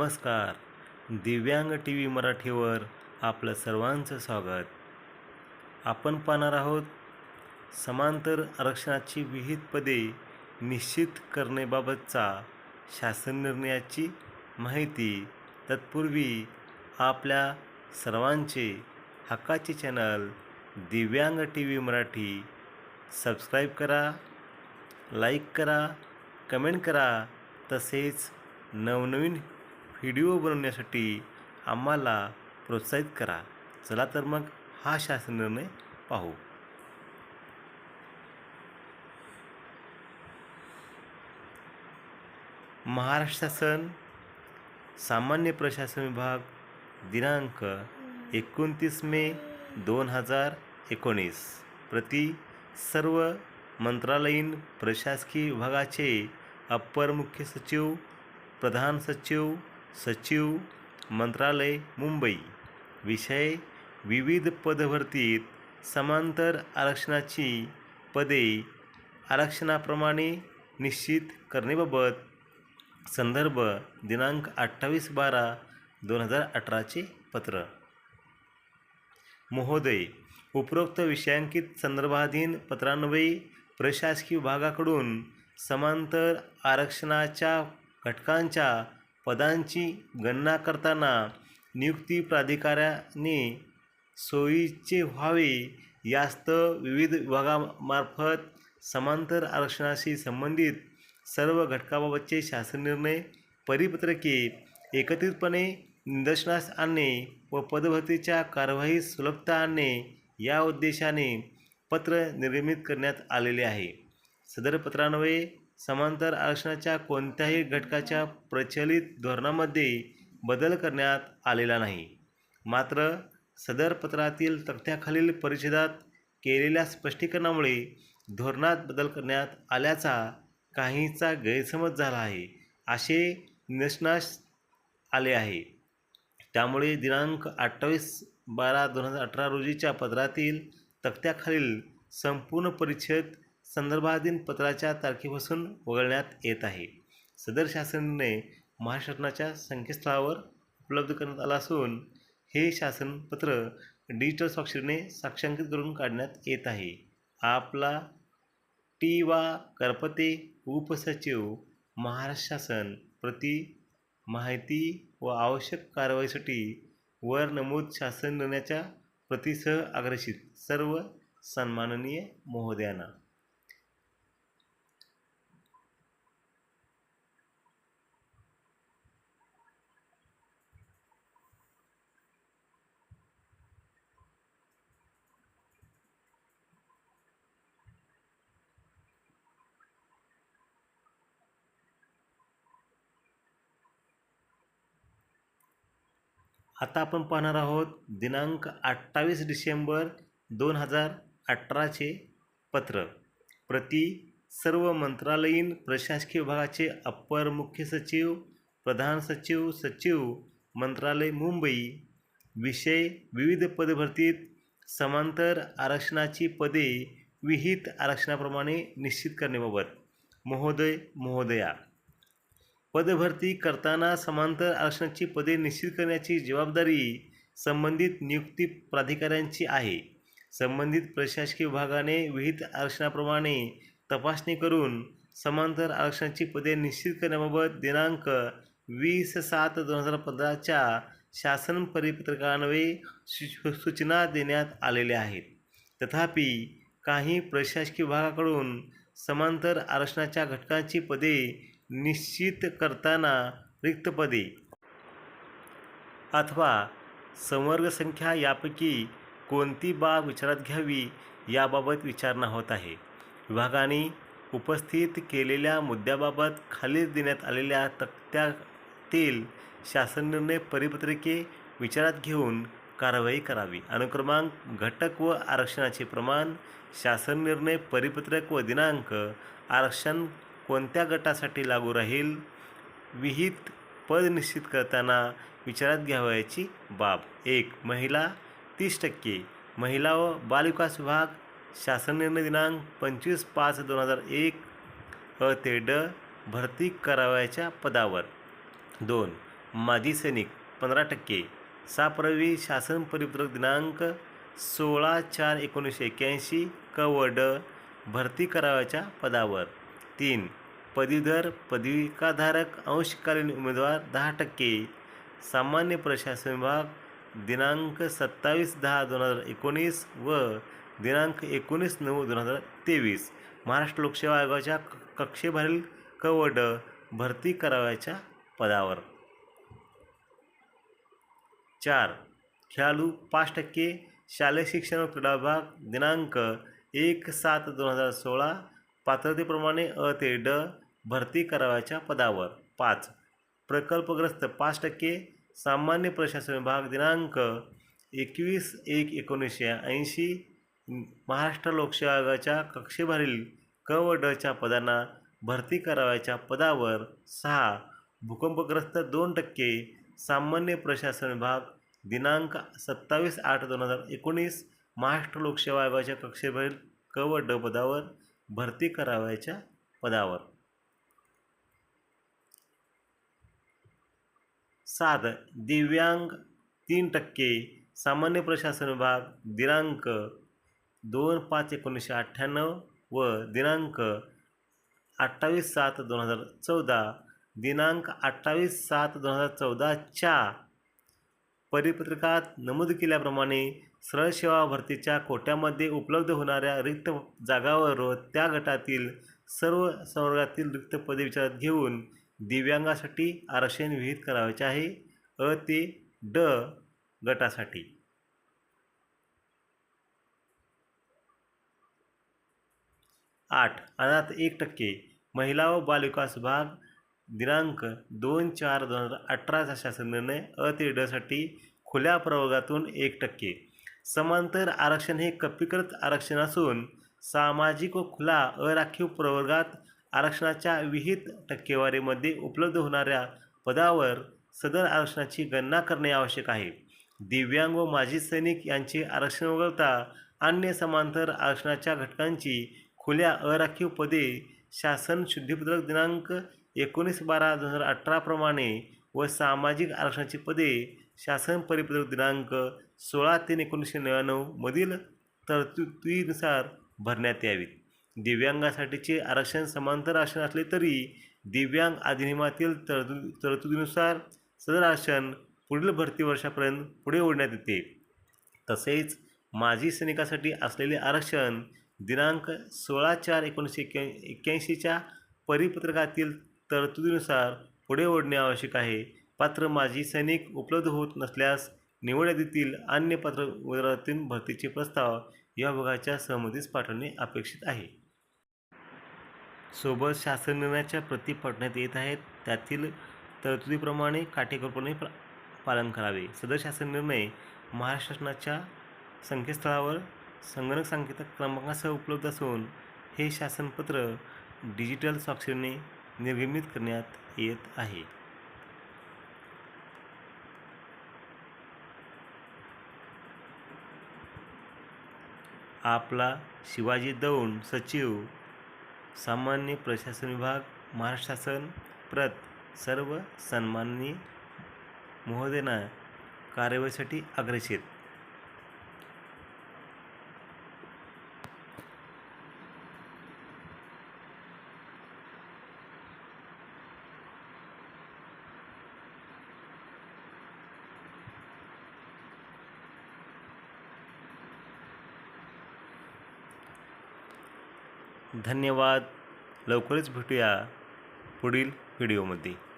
नमस्कार. दिव्यांग T V मराठीवर आपलं सर्वांचं स्वागत. आपण पाहणार आहोत समांतर आरक्षणाची विहित पदे निश्चित करण्याबाबतचा शासन निर्णयाची माहिती. तत्पूर्वी आपल्या सर्वांचे हक्काचे channel Divyang T V Marathi subscribe करा लाईक करा कमेंट करा. तसेच नवनवीन व्हिडिओ बनवण्यासाठी आम्हाला प्रोत्साहित करा. चला तर मग हा शासन निर्णय पाहू. महाराष्ट्र शासन सामान्य प्रशासन विभाग दिनांक एकोणतीस मे दोन हजार एकोणीस. प्रति सर्व मंत्रालयीन प्रशासकीय विभागाचे अप्पर मुख्य सचिव प्रधान सचिव सचिव मंत्रालय मुंबई. विषय विविध पदभरतीत समांतर आरक्षणाची पदे आरक्षणाप्रमाणे निश्चित करण्याबाबत संदर्भ दिनांक अठ्ठावीस बारा दोन हजार अठराचे पत्र. महोदय उपरोक्त विषयांकित संदर्भाधीन पत्रान्वये प्रशासकीय विभागाकडून समांतर आरक्षणाच्या घटकांच्या पदांची गणना करताना नियुक्ती प्राधिकाऱ्याने सोयीचे व्हावे यास्तव विविध विभागामार्फत समांतर आरक्षणाशी संबंधित सर्व घटकाबाबतचे शासन निर्णय परिपत्रके एकत्रितपणे निदर्शनास आणणे व पदभरतीच्या कारवाईत सुलभता आणणे या उद्देशाने पत्र निर्गमित करण्यात आलेले आहे. सदर पत्रान्वये समांतर आरक्षणाच्या कोणत्याही घटकाच्या प्रचलित धोरणामध्ये बदल करण्यात आलेला नाही. मात्र सदर पत्रातील तक्त्याखालील परिषदात केलेल्या स्पष्टीकरणामुळे धोरणात बदल करण्यात आल्याचा काहींचा गैरसमज झाला आहे असे निष्णास आले आहे. त्यामुळे दिनांक अठ्ठावीस बारा दोन हजार अठरा रोजीच्या पत्रातील तक्त्याखालील संपूर्ण परिच्छेद संदर्भाधीन पत्राच्या तारखेपासून वगळण्यात येत आहे. सदर शासन निर्णय संकेतस्थळावर उपलब्ध करण्यात आला असून हे शासनपत्र डिजिटल स्वाक्षरीने साक्षांकित करून काढण्यात येत आहे. आपला टी वा करपते उपसचिव महाराष्ट्र शासन प्रति माहिती व आवश्यक कारवाईसाठी वर नमूद शासन निर्णयाच्या प्रतीसह आग्रशित सर्व सन्माननीय महोदयांना आता आपण पाहणार आहोत दिनांक अठ्ठावीस डिसेंबर दोन हजार अठराचे पत्र. प्रति सर्व मंत्रालयीन प्रशासकीय विभागाचे अप्पर मुख्य सचिव प्रधान सचिव सचिव मंत्रालय मुंबई. विषय विविध पदभरतीत समांतर आरक्षणाची पदे विहित आरक्षणाप्रमाणे निश्चित करण्याबाबत. महोदय महोदया. पदभरती करताना समांतर आरक्षणाची पदे निश्चित करण्याची जबाबदारी संबंधित नियुक्ती प्राधिकाऱ्यांची आहे. संबंधित प्रशासकीय विभागाने विहित आरक्षणाप्रमाणे तपासणी करून समांतर आरक्षणाची पदे निश्चित करण्याबाबत दिनांक वीस सात दोन हजार पंधराच्या शासन परिपत्रकान्वये सु सूचना देण्यात आलेल्या आहेत. तथापि काही प्रशासकीय विभागाकडून समांतर आरक्षणाच्या घटकांची पदे निश्चित करताना रिक्त पदे अथवा संवर्ग संख्या यापैकी कोणती बाब विचारात घ्यावी याबाबत विचारणा होत आहे. विभागाने उपस्थित केलेल्या मुद्द्याबाबत खाली देण्यात आलेल्या तक्त्यातील शासन निर्णय परिपत्रके विचारात घेऊन कारवाई करावी. अनुक्रमांक घटक व आरक्षणाचे प्रमाण शासन निर्णय परिपत्रक व दिनांक आरक्षण कोणत्या गटासाठी लागू राहील? विहित पद निश्चित करताना विचारात घ्यावयाची बाब. एक महिला. तीस टक्के. महिला व बालविकास विभाग शासन निर्णय दिनांक पंचवीस पाच दोन हजार एक अ ते ड भरती करावयाच्या पदावर. दोन माजी सैनिक. पंधरा टक्के. सापरवी शासन परिपत्रक दिनांक सोळा चार एकोणीसशे एक्क्याऐंशी क व ड भरती करावयाच्या पदावर. तीन पदवीधर पदविकाधारक अंशकालीन उमेदवार दहा टक्के. सामान्य प्रशासन विभाग दिनांक सत्तावीस दहा दोन हजार एकोणीस व दिनांक एकोणीस नऊ दोन हजार तेवीस. महाराष्ट्र लोकसेवा आयोगाच्या क- कवड भरती करावयाच्या पदावर. चार. खेळाडू पाच टक्के. शालेय शिक्षण व क्रीडा विभाग दिनांक एक सात दोन हजार सोळा पात्रतेप्रमाणे अ ते ड भरती करावयाच्या पदावर. पाच. प्रकल्पग्रस्त पाच टक्के सामान्य प्रशासन विभाग दिनांक एकवीस एक एकोणीसशे ऐंशी महाराष्ट्र लोकसेवा आयोगाच्या कक्षेभरील क व डच्या पदांना भरती करावयाच्या पदावर सहा. भूकंपग्रस्त दोन टक्के सामान्य प्रशासन विभाग दिनांक सत्तावीस आठ दोन हजार एकोणीस महाराष्ट्र लोकसेवा आयोगाच्या कक्षेभरील क व ड पदावर भरती करावयाच्या पदावर. सात दिव्यांग तीन टक्के सामान्य प्रशासन विभाग दिनांक दोन पाच एकोणीसशे अठ्ठ्याण्णव व दिनांक अठ्ठावीस सात दोन हजार चौदा दिनांक अठ्ठावीस सात दोन हजार चौदाच्या परिपत्रकात नमूद केल्याप्रमाणे सरळ सेवा भरतीच्या कोट्यामध्ये उपलब्ध होणाऱ्या रिक्त जागावर त्या गटातील सर्व संवर्गातील रिक्त पदे विचारात घेऊन दिव्यांगासाठी आरक्षण विहित करावयाचे आहे अ ते ड गटासाठी. आठ अनाथ एक टक्के महिला व बालविकास विभाग दिनांक दोन चार दोन हजार अठराचा शासन निर्णय अ ते डसाठी खुल्या प्रवर्गातून एक टक्के. समांतर आरक्षण हे कपीकृत आरक्षण असून सामाजिक व खुला अराखीव प्रवर्गात आरक्षणाच्या विहित टक्केवारीमध्ये उपलब्ध होणाऱ्या पदावर सदर आरक्षणाची गणना करणे आवश्यक आहे. दिव्यांग व माजी सैनिक यांचे आरक्षण वगळता अन्य समांतर आरक्षणाच्या घटकांची खुल्या अराखीव पदे शासन शुद्धीपत्रक दिनांक एकोणीस बारा दोन हजार अठराप्रमाणे व सामाजिक आरक्षणाची पदे शासन परिपत्रक दिनांक सोळा तीन एकोणीसशे नव्याण्णवमधील तरतुदीनुसार भरण्यात यावीत दिव्यांगासाठीचे आरक्षण समांतर आरक्षण असले तरी दिव्यांग अधिनियमातील तरतु तरतुदीनुसार सदर आरक्षण पुढील भरती वर्षापर्यंत पुढे ओढण्यात येते. तसेच माजी सैनिकासाठी असलेले आरक्षण दिनांक सोळा चार एकोणीसशे एक्या एक्क्याऐंशीच्या परिपत्रकातील तरतुदीनुसार पुढे ओढणे आवश्यक आहे. पात्र माजी सैनिक उपलब्ध होत नसल्यास निवड यादीतील अन्य पात्र उमेदवारातील भरतीचे प्रस्ताव या विभागाच्या सहमतीस पाठवणे अपेक्षित आहे. सोबत शासन निर्णयाच्या प्रती पाठवण्यात येत आहेत. त्यातील तरतुदीप्रमाणे काटेकोरपणे पालन करावे. सदर शासन निर्णय महाराष्ट्र शासनाच्या संकेतस्थळावर संगणक संकेत क्रमांकासह उपलब्ध असून हे शासनपत्र डिजिटल स्वाक्षरीने निर्गमित करण्यात येत आहे. आपला शिवाजी दौंड सचिव सामान्य प्रशासन विभाग महाराष्ट्र शासन प्रत सर्व सन्माननीय महोदयना कार्यवाहीसाठी अग्रेषित धन्यवाद. लवकरच भेटूया पुढील व्हिडिओमध्ये.